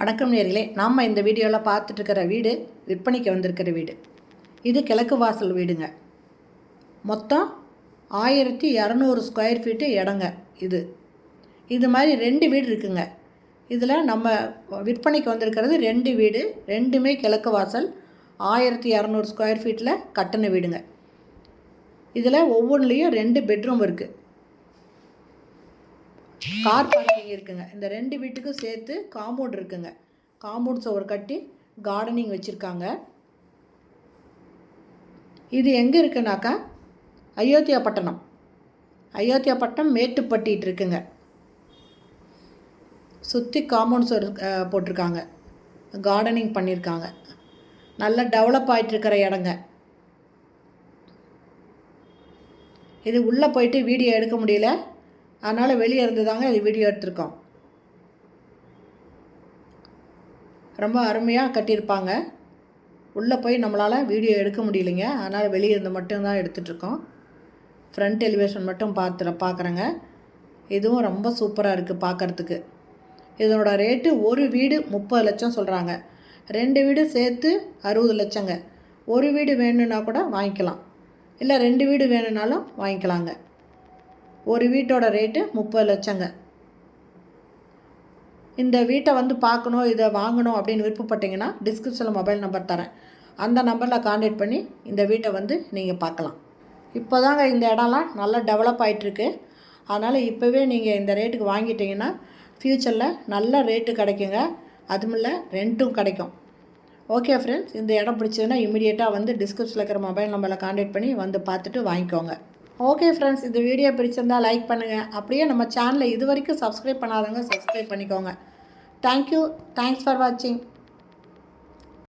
வணக்கம் நேர்களே நாம் இந்த வீடியோவில் பார்த்துட்ருக்கிற வீடு விற்பனைக்கு வந்திருக்கிற வீடு. இது கிழக்கு வாசல் வீடுங்க. மொத்தம் ஆயிரத்தி இரநூறு ஸ்கொயர் ஃபீட்டு இடங்க இது. இது மாதிரி ரெண்டு வீடு இருக்குங்க. இதில் நம்ம விற்பனைக்கு வந்திருக்கிறது ரெண்டு வீடு ரெண்டுமே கிழக்கு வாசல் ஆயிரத்தி இரநூறு ஸ்கொயர் ஃபீட்டில் கட்டின வீடுங்க. இதில் ஒவ்வொன்றுலேயும் ரெண்டு பெட்ரூம் இருக்குது கார் பார்க்கிங் இருக்குங்க. இந்த ரெண்டு வீட்டுக்கும் சேர்த்து காம்பவுண்ட் இருக்குங்க. காம்பவுண்ட் சுவர் கட்டி கார்டனிங் வச்சுருக்காங்க. இது எங்கே இருக்குனாக்கா அயோத்தியா பட்டணம். அயோத்தியா பட்டணம் மேட்டுப்பட்டிட்டு இருக்குங்க. சுற்றி காம்பவுண்ட் சுவர் போட்டிருக்காங்க. கார்டனிங் பண்ணியிருக்காங்க நல்லா டெவலப் ஆகிட்டுருக்கிற இடங்க. இது உள்ளே போயிட்டு வீடியோ எடுக்க முடியல. அதனால் வெளியே இருந்து தாங்க இது வீடியோ எடுத்திருக்கோம். ரொம்ப அருமையாக கட்டியிருப்பாங்க. உள்ளே போய் நம்மளால் வீடியோ எடுக்க முடியலைங்க. அதனால் வெளியே இருந்து மட்டும்தான் எடுத்துகிட்ருக்கோம் ஃப்ரண்ட் எலிவேஷன் மட்டும் பார்த்துற பார்க்குறேங்க இதுவும் ரொம்ப சூப்பராக இருக்குது பார்க்குறதுக்கு இதனோட ரேட்டு ஒரு வீடு முப்பது லட்சம் சொல்கிறாங்க ரெண்டு வீடு சேர்த்து அறுபது லட்சங்க. ஒரு வீடு வேணும்னா கூட வாங்கிக்கலாம். இல்லை ரெண்டு வீடு வேணும்னாலும் வாங்கிக்கலாங்க. ஒரு வீட்டோட ரேட்டு முப்பது லட்சங்க. இந்த வீட்டை வந்து பார்க்கணும் இதை வாங்கணும் அப்படின்னு விருப்பப்பட்டீங்கன்னா டிஸ்கிரிப்ஷனில் மொபைல் நம்பர் தரேன். அந்த நம்பரில் காண்டாக்ட் பண்ணி இந்த வீட்டை வந்து நீங்கள் பார்க்கலாம் இப்போ தாங்க இந்த இடம்லாம் நல்லா டெவலப் ஆகிட்டுருக்கு அதனால் இப்போவே நீங்கள் இந்த ரேட்டுக்கு வாங்கிட்டீங்கன்னா ஃப்யூச்சரில் நல்ல ரேட்டு கிடைக்குங்க. அதுவும் இல்லை ரெண்ட்டும் கிடைக்கும். ஓகே ஃப்ரெண்ட்ஸ் இந்த இடம் பிடிச்சதுன்னா இமீடியட்டாக வந்து டிஸ்கிரிப்ஷனில் இருக்கிற மொபைல் நம்பரில் காண்டாக்ட் பண்ணி வந்து பார்த்துட்டு வாங்கிக்கோங்க. ஓகே ஃப்ரெண்ட்ஸ் இந்த வீடியோ பிடிச்சிருந்தால் லைக் பண்ணுங்கள் அப்படியே நம்ம சேனலை இது வரைக்கும் சப்ஸ்கிரைப் பண்ணாதவங்க சப்ஸ்கிரைப் பண்ணிக்கோங்க. தேங்க்யூ தேங்க்ஸ் ஃபார் வாட்சிங்